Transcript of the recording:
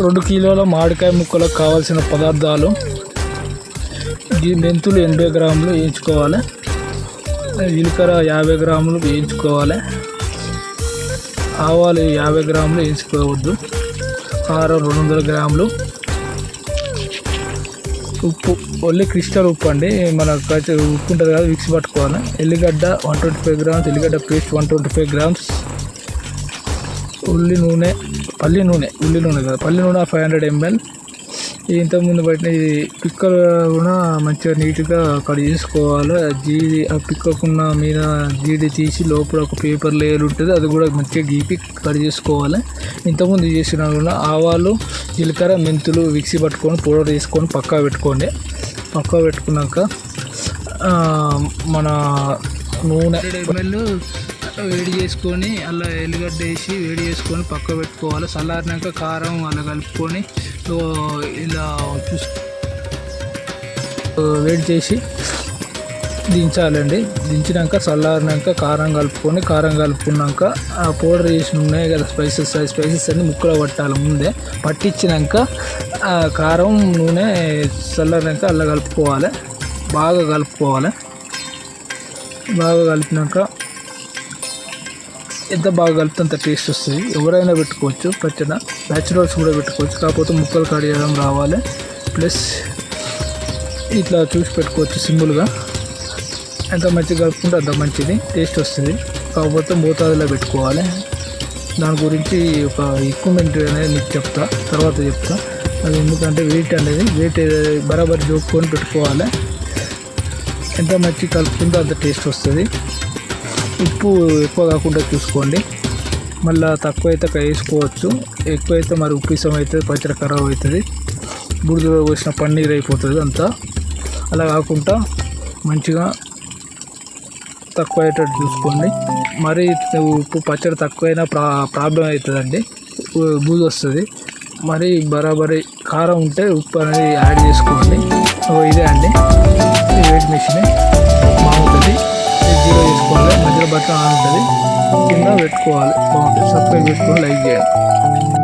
రెండు కిలోల మామిడికాయ ముక్కలకు కావాల్సిన పదార్థాలు మెంతులు ఎనభై గ్రాములు వేయించుకోవాలి. జీలకర్ర యాభై గ్రాములు వేయించుకోవాలి. ఆవాలు యాభై గ్రాములు వేయించుకోవద్దు. కారం రెండు వందల గ్రాములు. ఉప్పు ఓన్లీ క్రిస్టల్ ఉప్పు అండి. మన ఉప్పు ఉంటుంది కదా విక్స్ పట్టుకోవాలి. ఎల్లిగడ్డ వన్ ట్వంటీ ఫైవ్ గ్రామ్స్ ఎల్లిగడ్డ paste one twenty five grams. ఉల్లి నూనె పల్లి నూనె ఉల్లి నూనె కదా. పల్లి నూనె ఫైవ్ హండ్రెడ్ ఎంఎల్ ఇంతకుముందు పెట్టిన ఇది పిక్కలు కూడా మంచిగా నీట్గా కట్ చేసుకోవాలి. జీడి ఆ పిక్కకున్న మీద జీడి తీసి లోపల ఒక పేపర్ లేయర్ ఉంటుంది. అది కూడా మంచిగా గీపి కట్ చేసుకోవాలి. ఇంతకుముందు చేసిన కూడా ఆవాలు జీలకర్ర మెంతులు మిక్సీ పట్టుకొని పౌడర్ తీసుకొని పక్కా పెట్టుకోండి. పక్కా పెట్టుకున్నాక మన నూనె ఎంఎల్ వేడి చేసుకొని అలా ఎల్లిగడ్డ వేసి వేడి చేసుకొని పక్క పెట్టుకోవాలి. చల్లారినాక కారం అలా కలుపుకొని ఇలా వేడి చేసి దించాలండి. దించినాక చల్లారినాక కారం కలుపుకొని కారం కలుపుకున్నాక ఆ పౌడర్ చేసి ఉన్నాయి కదా స్పైసెస్. ఆ స్పైసెస్ అన్ని ముక్కలు పట్టాలి ముందే. పట్టించినాక ఆ కారం నూనె చల్లారినాక అలా కలుపుకోవాలి. బాగా కలుపుకోవాలి. బాగా కలిపినాక ఎంత బాగా కలిపితే అంత టేస్ట్ వస్తుంది. ఎవరైనా పెట్టుకోవచ్చు పచ్చడ. బ్యాచులర్స్ కూడా పెట్టుకోవచ్చు. కాకపోతే ముక్కలు కడియడం రావాలి. ప్లస్ ఇట్లా చూసి పెట్టుకోవచ్చు సింపుల్గా. ఎంత మంచిగా కలుపుకుంటే అంత మంచిది. టేస్ట్ వస్తుంది. కాకపోతే మోతాదులో పెట్టుకోవాలి. దాని గురించి ఒక ఎక్విప్మెంట్ అనేది మీకు చెప్తా. తర్వాత చెప్తా. అది ఎందుకంటే వెయిట్ అనేది వెయిట్ బరాబర్ చూపుకొని పెట్టుకోవాలి. ఎంత మంచిగా కలుపుకుంటే అంత టేస్ట్ వస్తుంది. ఉప్పు ఎక్కువ కాకుండా చూసుకోండి. మళ్ళీ తక్కువ అయితే వేసుకోవచ్చు. ఎక్కువ అయితే మరి ఉప్పు ఇసం అవుతుంది పచ్చడి ఖరాబ్ అవుతుంది. బుడిదలో పోసిన పన్నీర్ అయిపోతుంది అంతా. అలా కాకుండా మంచిగా తక్కువ అయ్యేటట్టు చూసుకోండి. మరి ఉప్పు పచ్చడి తక్కువైనా ప్రా ప్రాబ్లం అవుతుందండి. బూజు వస్తుంది. మరి బరాబరి కారం ఉంటే ఉప్పు అనేది యాడ్ చేసుకోండి. ఇదే అండి. Weight machine. బటన్ ఆన్ ఉంటుంది. కింద పెట్టుకోవాలి. బాగుంటుంది సబ్స్క్రైబ్ పెట్టుకొని లైక్ చేయండి.